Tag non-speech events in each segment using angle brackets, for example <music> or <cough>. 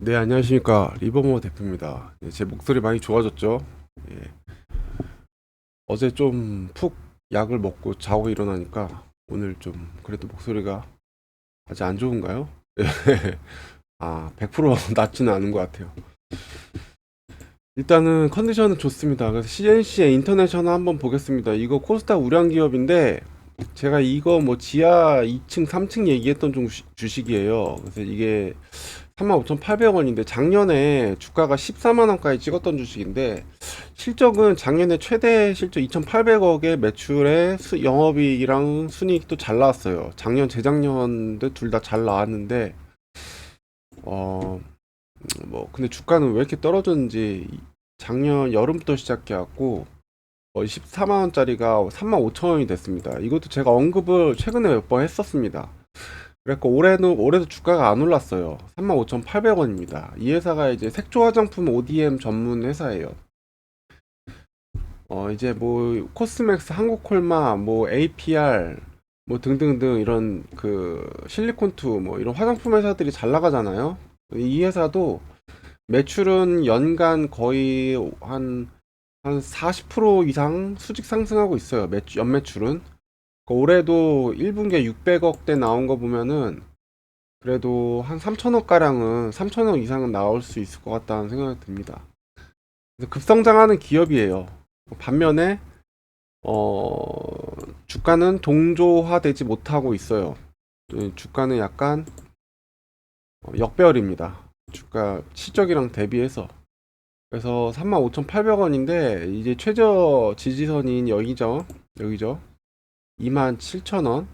네, 안녕하십니까. 리버모 대표입니다. 예, 제 목소리 많이 좋아졌죠? 예. 어제 좀 푹 약을 먹고 자고 일어나니까 오늘 좀 그래도 목소리가 아직 안 좋은가요? 예. <laughs> 아, 100% 낫지는 <laughs> 않은 것 같아요. 일단은 컨디션은 좋습니다. 그래서 CNC의 인터내셔널 한번 보겠습니다. 이거 코스닥 우량 기업인데 제가 이거 뭐 지하 2층, 3층 얘기했던 좀 주시- 주식이에요. 그래서 이게 35,800원인데 작년에 주가가 14만 원까지 찍었던 주식인데 실적은 작년에 최대 실적 2,800억의 매출에 수, 영업이익이랑 순이익도 잘 나왔어요. 작년, 재작년도 둘 다 잘 나왔는데 어 뭐 근데 주가는 왜 이렇게 떨어졌는지 작년 여름부터 시작해 갖고 거의 14만 원짜리가 3만 5천 원이 됐습니다. 이것도 제가 언급을 최근에 몇 번 했었습니다. 그래서 올해는 올해도 주가가 안 올랐어요. 35,800원입니다. 이 회사가 이제 색조 화장품 ODM 전문 회사예요. 어 이제 뭐 코스맥스, 한국콜마, 뭐 APR 뭐 등등등 이런 그 실리콘투 뭐 이런 화장품 회사들이 잘 나가잖아요. 이 회사도 매출은 연간 거의 한 한 40% 이상 수직 상승하고 있어요. 매출, 연매출은. 그 올해도 1분기에 600억대 나온 거 보면은 그래도 한 3천억 가량은 3천억 이상은 나올 수 있을 것 같다는 생각이 듭니다. 급성장하는 기업이에요. 반면에 어 주가는 동조화되지 못하고 있어요. 예, 주가는 약간 어, 역배열입니다. 주가 실적이랑 대비해서 그래서 35,800원인데 이제 최저 지지선인 여기죠. 여기죠. 27,000원.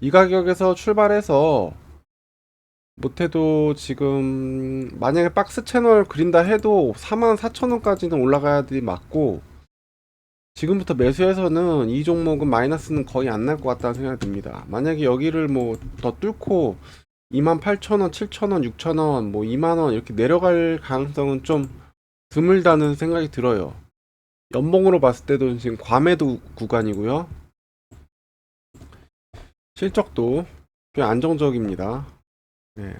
이 가격에서 출발해서 못해도 지금 만약에 박스 채널 그린다 해도 44,000원까지는 올라가야 돼 맞고 지금부터 매수해서는 이 종목은 마이너스는 거의 안 날 것 같다는 생각이 듭니다. 만약에 여기를 뭐 더 뚫고 28,000원, 7,000원, 6,000원, 뭐 2만원 이렇게 내려갈 가능성은 좀 드물다는 생각이 들어요. 연봉으로 봤을 때도 지금 과매도 구간이고요. 실적도 꽤 안정적입니다. 네.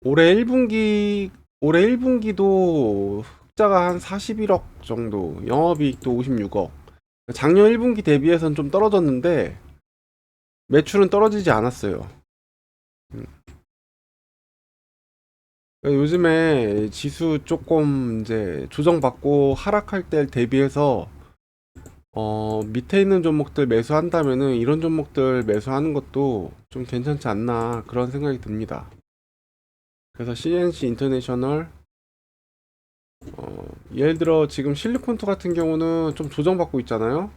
올해 1분기 올해 1분기도 흑자가 한 41억 정도, 영업이익도 56억. 작년 1분기 대비해서는 좀 떨어졌는데 매출은 떨어지지 않았어요. 음. 요즘에 지수 조금 이제 조정받고 하락할 때 대비해서 어, 밑에 있는 종목들 매수한다면은 이런 종목들 매수하는 것도 좀 괜찮지 않나 그런 생각이 듭니다. 그래서 CNC 인터내셔널 어, 예를 들어 지금 실리콘투 같은 경우는 좀 조정받고 있잖아요.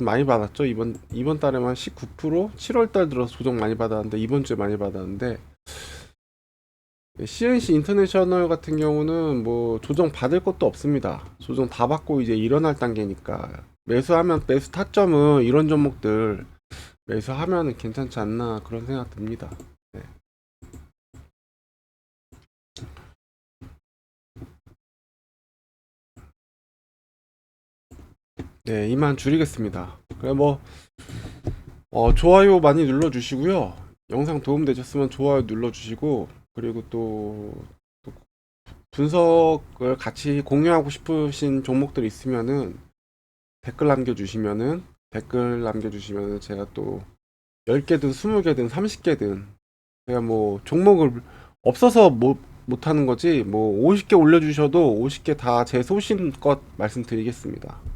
많이 받았죠. 이번 이번 달에만 19% 7월 달 들어서 조정 많이 받았는데 이번 주에 많이 받았는데 CNC 인터내셔널 같은 경우는 뭐 조정 받을 것도 없습니다. 조정 다 받고 이제 일어날 단계니까 매수하면 매수 타점은 이런 종목들 매수하면 괜찮지 않나 그런 생각 듭니다. 네. 네, 이만 줄이겠습니다. 그래 뭐 어, 좋아요 많이 눌러주시고요. 영상 도움 되셨으면 좋아요 눌러주시고 그리고 또, 또 분석을 같이 공유하고 싶으신 종목들 있으면은 댓글 남겨주시면은 댓글 남겨주시면은 제가 또 10개든 20개든 30개든 제가 뭐 종목을 없어서 못, 못하는 거지 뭐 50개 올려주셔도 50개 다 제 소신껏 말씀드리겠습니다.